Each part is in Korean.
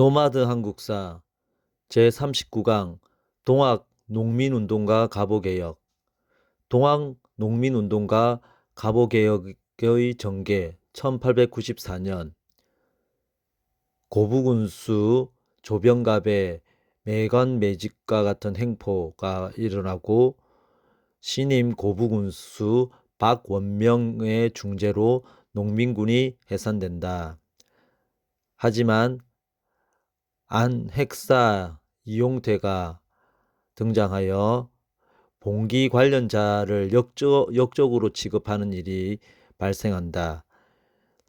노마드 한국사 제39강 동학 농민운동가 가보개혁 동학 농민운동가 가보개혁의 전개 1894년 고부군수 조병갑의 매관매직과 같은 행포가 일어나고 신임 고부군수 박원명의 중재로 농민군이 해산된다. 하지만 안핵사 이용태가 등장하여 봉기 관련자를 역적, 역적으로 취급하는 일이 발생한다.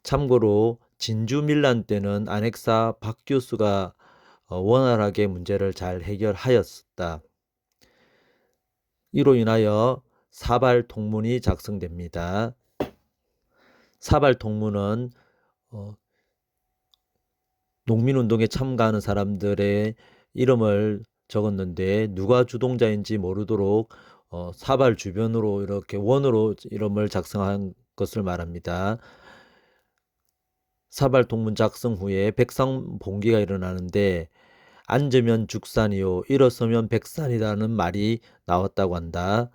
참고로 진주 밀란 때는 안핵사 박 교수가 어, 원활하게 문제를 잘 해결하였다. 이로 인하여 사발 통문이 작성됩니다. 사발 통문은 어, 농민운동에 참가하는 사람들의 이름을 적었는데 누가 주동자인지 모르도록 어, 사발 주변으로 이렇게 원으로 이름을 작성한 것을 말합니다. 사발 동문 작성 후에 백상 봉기가 일어나는데 앉으면 죽산이요 일어서면 백산이라는 말이 나왔다고 한다.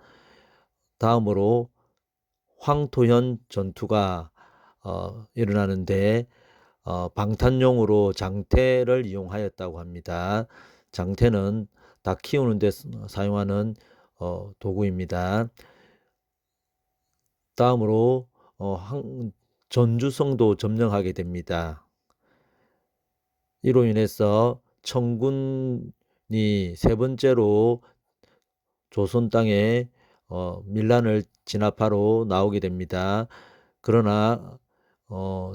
다음으로 황토현 전투가 어, 일어나는데 어, 방탄용으로 장태를 이용하였다고 합니다. 장태는 닭 키우는 데 사용하는 어, 도구입니다. 다음으로 어, 한, 전주성도 점령하게 됩니다. 이로 인해서 청군이 세 번째로 조선 땅에 어, 밀란을 진압하러 나오게 됩니다. 그러나 어,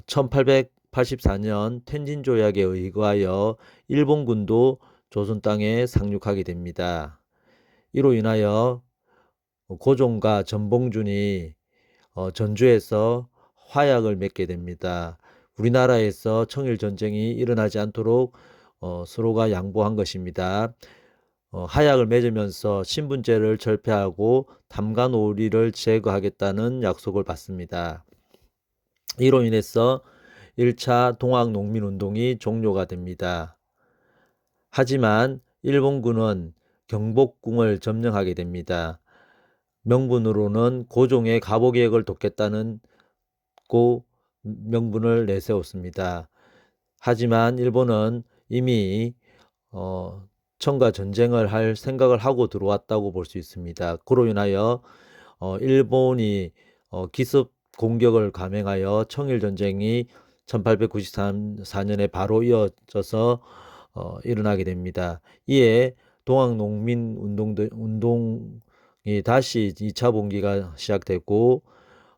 1884년 텐진 조약에 의거하여 일본군도 조선 땅에 상륙하게 됩니다. 이로 인하여 고종과 전봉준이 어, 전주에서 화약을 맺게 됩니다. 우리나라에서 청일 전쟁이 일어나지 않도록 어, 서로가 양보한 것입니다. 어, 하약을 맺으면서 신분제를 철폐하고 담가오리를 제거하겠다는 약속을 받습니다. 이로 인해서 1차 동학농민운동이 종료가 됩니다. 하지만 일본군은 경복궁을 점령하게 됩니다. 명분으로는 고종의 가보계획을 돕겠다는 고 명분을 내세웠습니다. 하지만 일본은 이미 어, 청과 전쟁을 할 생각을 하고 들어왔다고 볼 수 있습니다. 그로 인하여 어, 일본이 어, 기습 공격을 감행하여 청일 전쟁이 1894년에 바로 이어져서 어, 일어나게 됩니다. 이에 동학 농민 운동도 운동이 다시 2차 봉기가 시작되고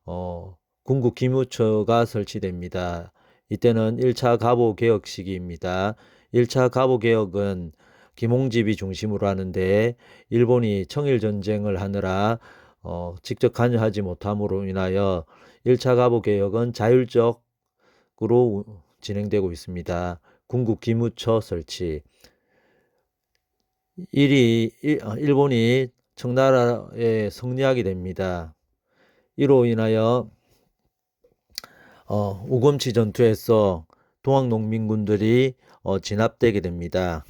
어, 군국 기무처가 설치됩니다. 이때는 1차 가보 개혁 시기입니다. 1차 가보 개혁은 김홍집이 중심으로 하는데 일본이 청일 전쟁을 하느라 어, 직접 관여하지 못함으로 인하여 1차 가보 개혁은 자율적 으로 진행되고 있습니다. 군국 기무처 설치. 일이 어, 일본이 청나라에 승리하게 됩니다. 이로 인하여 어, 우금치 전투에서 동학 농민군들이 어, 진압되게 됩니다.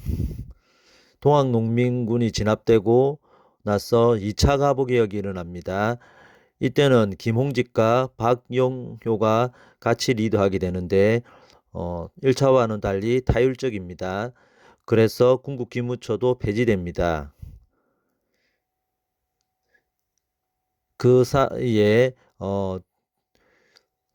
동학 농민군이 진압되고 나서 2차 가보개혁이 일어납니다. 이때는 김홍직과 박용효가 같이 리드하게 되는데 어, 1차와는 달리 타율적입니다. 그래서 군국 기무처도 폐지됩니다. 그 사이에 어,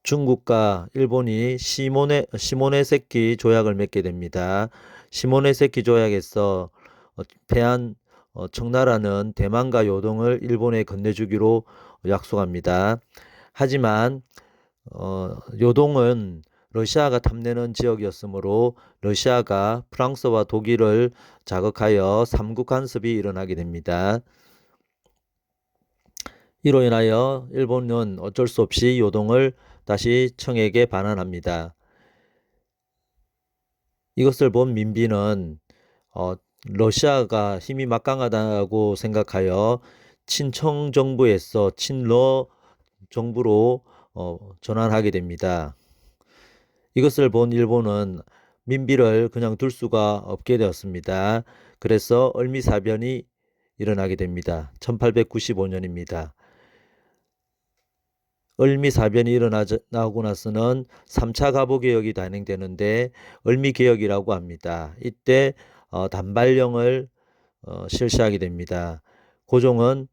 중국과 일본이 시모네 시모네세키 조약을 맺게 됩니다. 시모네세키 조약에서 어, 패한 어, 청나라는 대만과 요동을 일본에 건네주기로 약속합니다. 하지만 어, 요동은 러시아가 탐내는 지역이었으므로 러시아가 프랑스와 독일을 자극하여 삼국 간섭이 일어나게 됩니다. 이로 인하여 일본은 어쩔 수 없이 요동을 다시 청에게 반환합니다. 이것을 본 민비는 어, 러시아가 힘이 막강하다고 생각하여 친청 정부에서 친러 정부로 어, 전환하게 됩니다. 이것을 본 일본은 민비를 그냥 둘 수가 없게 되었습니다. 그래서 을미사변이 일어나게 됩니다. 1895년입니다. 을미사변이 일어나고 나서는 3차 가보개혁이 단행되는데 을미개혁이라고 합니다. 이때 어, 단발령을 어, 실시하게 됩니다. 고종은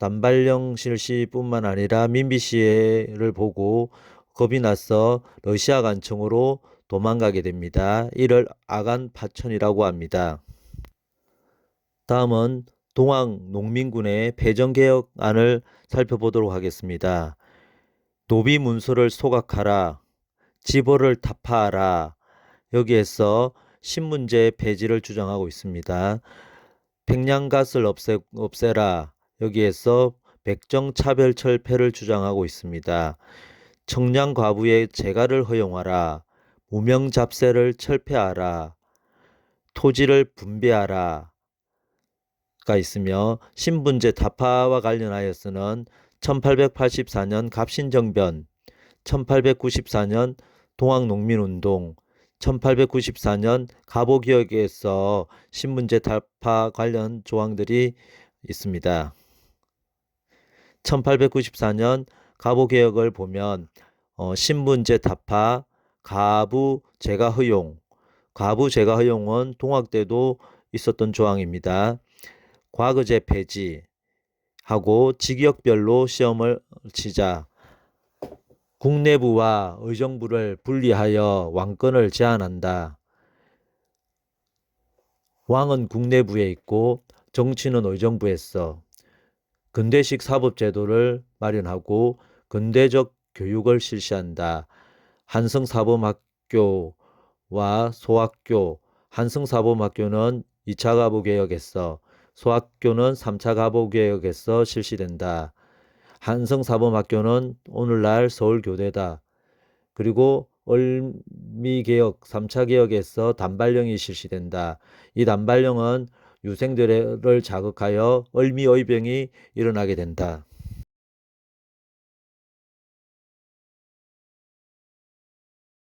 단발령 실시뿐만 아니라 민비시해를 보고 겁이 나서 러시아 간청으로 도망가게 됩니다. 이를 아간 파천이라고 합니다. 다음은 동학 농민군의 패전개혁안을 살펴보도록 하겠습니다. 노비 문서를 소각하라, 지보를 타파하라. 여기에서 신문제 폐지를 주장하고 있습니다. 백량갓을 없애, 없애라. 여기에서 백정차별 철폐를 주장하고 있습니다. 청량 과부의 재가를 허용하라. 무명 잡세를 철폐하라. 토지를 분배하라. 가 있으며 신분제 타파와 관련하여서는 1884년 갑신정변, 1894년 동학농민운동, 1894년 가보기역에서 신문제 타파 관련 조항들이 있습니다. 1894년 가보 개혁을 보면 어, 신분제 타파, 가부 제가 허용, 가부 제가 허용은 동학 때도 있었던 조항입니다. 과거제 폐지 하고 직역별로 시험을 치자 국내부와 의정부를 분리하여 왕권을 제한한다. 왕은 국내부에 있고 정치는 의정부에 있어. 근대식 사법제도를 마련하고 근대적 교육을 실시한다. 한성사범학교와 소학교, 한성사범학교는 2차 가보개혁에서 소학교는 3차 가보개혁에서 실시된다. 한성사범학교는 오늘날 서울교대다. 그리고 을미개혁 3차 개혁에서 단발령이 실시된다. 이 단발령은 유생들을 자극하여 을미의 병이 일어나게 된다.